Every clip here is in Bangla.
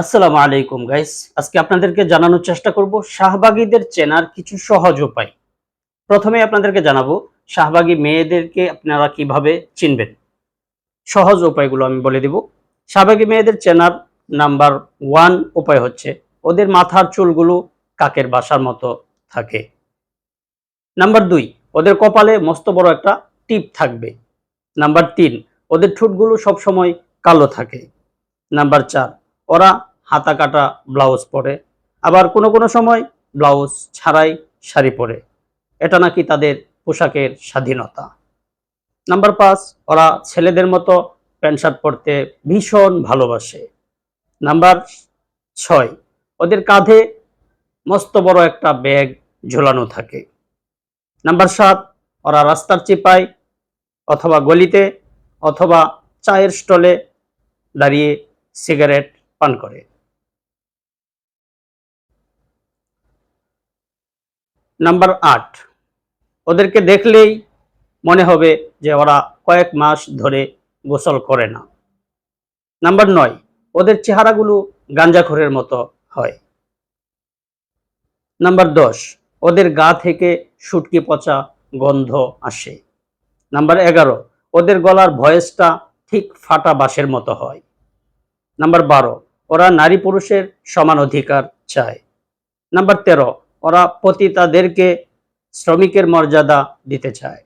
আসসালামু আলাইকুম গাইস আজকে আপনাদেরকে জানানোর চেষ্টা করব শাহবাগীদের চেনার কিছু সহজ উপায়। প্রথমে আপনাদেরকে জানাব শাহবাগী মেয়েদেরকে আপনারা কীভাবে চিনবেন। সহজ উপায়গুলো আমি বলে দিব। শাহবাগী মেয়েদের চেনার নাম্বার ওয়ান উপায় হচ্ছে ওদের মাথার চুলগুলো কাকের বাসার মতো থাকে। নাম্বার দুই, ওদের কপালে মস্ত বড় একটা টিপ থাকবে। নাম্বার তিন, ওদের ঠোঁটগুলো সবসময় কালো থাকে। নাম্বার চার, ওরা হাতা কাটা ব্লাউজ পরে। আবার কোনো কোনো সময় ব্লাউজ ছাড়াই শাড়ি পরে। এটা নাকি তাদের পোশাকের স্বাধীনতা। নাম্বার পাঁচ, ওরা ছেলেদের মতো প্যান্ট শার্ট পরতে ভীষণ ভালোবাসে। নাম্বার ছয়, ওদের কাঁধে মস্ত বড় একটা ব্যাগ ঝোলানো থাকে। নাম্বার সাত, ওরা রাস্তার চিপায় অথবা গলিতে অথবা চায়ের স্টলে দাঁড়িয়ে সিগারেট পান করে। নাম্বার আট। ওদেরকে দেখলেই মনে হবে যে ওরা কয়েক মাস ধরে গোসল করে না। নাম্বার নয়, ওদের চেহারাগুলো গাঞ্জাখোরের মতো হয়। নাম্বার দশ, ওদের গা থেকে সুটকি পচা গন্ধ আসে। নাম্বার এগারো, ওদের গলার ভয়েসটা ঠিক ফাটা বাঁশের মতো হয়। নাম্বার বারো, ওরা নারী পুরুষের সমান অধিকার চায়। নাম্বার তেরো ওরা পতিতাদেরকে শ্রমিকের মর্যাদা দিতে চায়।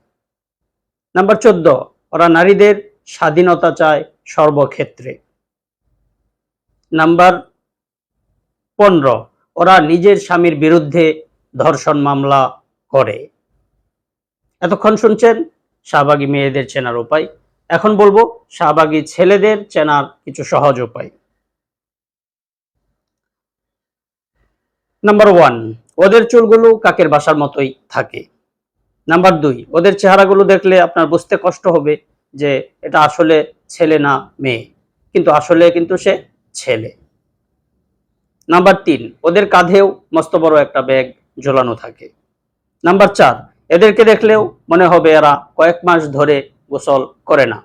নাম্বার চোদ্দ, ওরা নারীদের স্বাধীনতা চায় সর্বক্ষেত্রে। নাম্বার পনেরো, ওরা নিজের স্বামীর বিরুদ্ধে ধর্ষণ মামলা করে। এতক্ষণ শুনছেন শাহবাগী মেয়েদের চেনার উপায়। এখন বলব শাহবাগী ছেলেদের চেনার কিছু সহজ উপায়। নাম্বার ওয়ান ওদের চুলগুলো কাকের বাসার মতোই থাকে। নাম্বার দুই, ওদের চেহারাগুলো দেখলে আপনার বুঝতে কষ্ট হবে যে এটা আসলে ছেলে না মেয়ে, কিন্তু আসলে কিন্তু সে ছেলে। নাম্বার তিন, ওদের কাঁধেও মস্ত বড় একটা ব্যাগ ঝোলানো থাকে। নাম্বার চার, এদেরকে দেখলেও মনে হবে এরা কয়েক মাস ধরে গোসল করে না।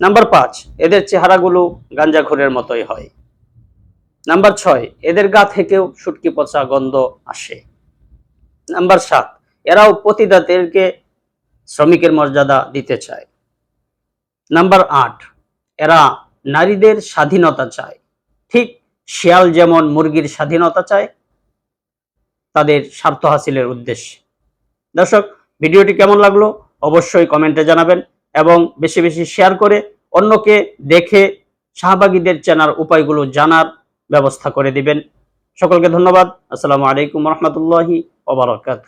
নাম্বার পাঁচ, এদের চেহারাগুলো গাঞ্জাখোরের মতোই হয়। নাম্বার ছয়, এদের গা থেকেও সুটকি পচা গন্ধ আসে। নাম্বার সাত, এরাও পতিতাদেরকে শ্রমিকের মর্যাদা দিতে চায়। নাম্বার আট, এরা নারীদের স্বাধীনতা চায়। ঠিক শিয়াল যেমন মুরগির স্বাধীনতা চায়, তাদের স্বার্থ হাসিলের উদ্দেশ্যে। দর্শক, ভিডিওটি কেমন লাগল অবশ্যই কমেন্টে জানাবেন এবং বেশি বেশি শেয়ার করে অন্যকে দেখে শাহবাগীদের চেনার উপায়গুলো জানার ব্যবস্থা করে দিবেন। সকলকে ধন্যবাদ। আসসালামু আলাইকুম রহমতুল্লাহি ওবরাকাত